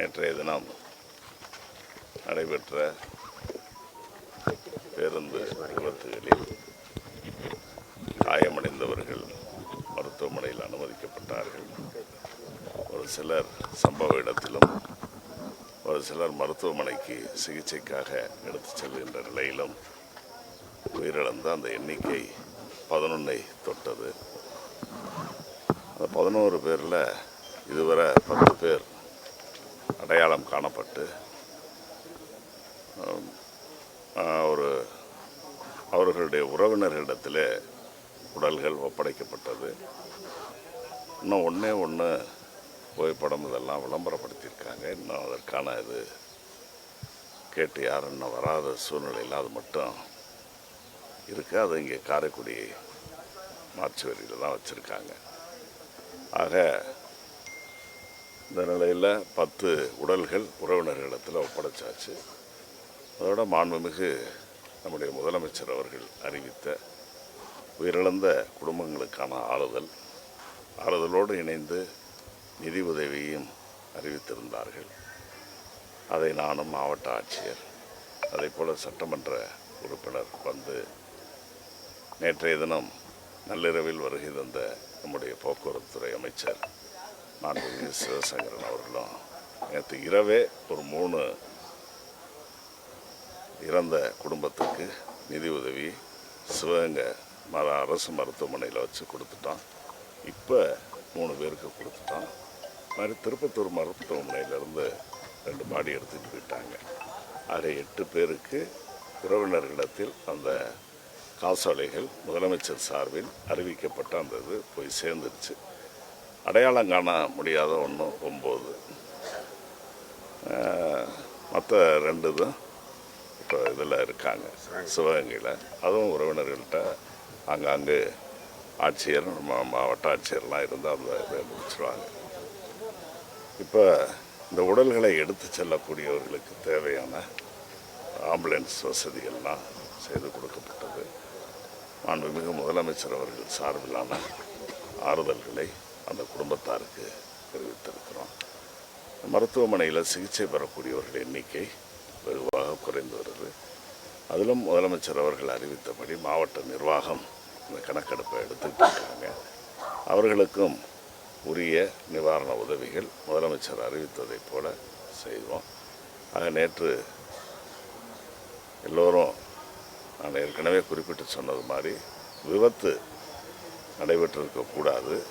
நேற்றைய தினம் நடைபெற்ற பேருந்து விபத்துகளில் காயமடைந்தவர்கள் மருத்துவமனையில் அனுமதிக்கப்பட்டார்கள். ஒரு சிலர் சம்பவ இடத்திலும் ஒரு சிலர் மருத்துவமனைக்கு சிகிச்சைக்காக எடுத்துச் செல்கின்ற நிலையிலும் உயிரிழந்த அந்த எண்ணிக்கை பதினொன்னை தொட்டது. அந்த பதினோரு பேரில் இதுவரை பத்து பேர் அடையாளம் காணப்பட்டு ஒரு அவர்களுடைய உறவினர்களிடத்தில் உடல்கள் ஒப்படைக்கப்பட்டது. இன்னும் ஒன்றே ஒன்று புகைப்படம் இதெல்லாம் விளம்பரப்படுத்தியிருக்காங்க. இன்னும் அதற்கான இது கேட்டு யாரும் இன்னும் வராத சூழ்நிலையில் அது மட்டும் இருக்குது அது இங்கே காரைக்குடி மார்ச் வரியில் தான் வச்சுருக்காங்க. ஆக இந்த நிலையில் பத்து உடல்கள் உறவினர்களிடத்தில் ஒப்படைச்சாச்சு. அதோட மாண்புமிகு நம்முடைய முதலமைச்சர் அவர்கள் அறிவித்த உயிரிழந்த குடும்பங்களுக்கான ஆறுதல் ஆறுதலோடு இணைந்து நிதி உதவியும் அறிவித்திருந்தார்கள். அதை நானும் மாவட்ட ஆட்சியர் அதே போல் சட்டமன்ற உறுப்பினர் வந்து நேற்றைய தினம் நள்ளிரவில் வருகை தந்த நம்முடைய போக்குவரத்துறை அமைச்சர் மாண்புமிகு சிவசங்கரன் அவர்களும் நேற்று இரவே ஒரு மூணு இறந்த குடும்பத்துக்கு நிதி உதவி சிவகங்கை மர அரசு மருத்துவமனையில் வச்சு கொடுத்துட்டோம் இப்போ மூணு பேருக்கு கொடுத்துட்டோம் இது மாதிரி திருப்பத்தூர் மருத்துவமனையிலேருந்து ரெண்டு பாடி எடுத்துகிட்டு போயிட்டாங்க. அதில் எட்டு பேருக்கு உறவினர்களிடத்தில் அந்த காசோலைகள் முதலமைச்சர் சார்பில் அறிவிக்கப்பட்ட அந்த இது போய் சேர்ந்துருச்சு. அடையாளம் காண முடியாத ஒன்று ஒம்பது. மற்ற ரெண்டு தான் இப்போ இதில் இருக்காங்க சிவகங்கையில். அதுவும் உறவினர்கள்ட்ட அங்கங்கே ஆட்சியர் மாவட்ட ஆட்சியர்லாம் இருந்தால் அந்த இதை முடிச்சிருவாங்க. இப்போ இந்த உடல்களை எடுத்து செல்லக்கூடியவர்களுக்கு தேவையான ஆம்புலன்ஸ் வசதிகள்லாம் செய்து கொடுக்கப்பட்டது. மாண்புமிகு முதலமைச்சர் அவர்கள் சார்பிலான ஆறுதல்களை அந்த குடும்பத்தாருக்கு தெரிவித்திருக்கிறோம். மருத்துவமனையில் சிகிச்சை பெறக்கூடியவர்கள் எண்ணிக்கை வெகுவாக குறைந்து வருது. அதிலும் முதலமைச்சர் அவர்கள் அறிவித்தபடி மாவட்ட நிர்வாகம் இந்த கணக்கெடுப்பை எடுத்துக்கிட்டு இருக்காங்க அவர்களுக்கும் உரிய நிவாரண உதவிகள் முதலமைச்சர் அறிவித்ததைப் போல செய்வோம். ஆக நேற்று எல்லோரும் நான் ஏற்கனவே குறிப்பிட்டு சொன்னது மாதிரி விபத்து நடைபெற்றிருக்கக்கூடாது.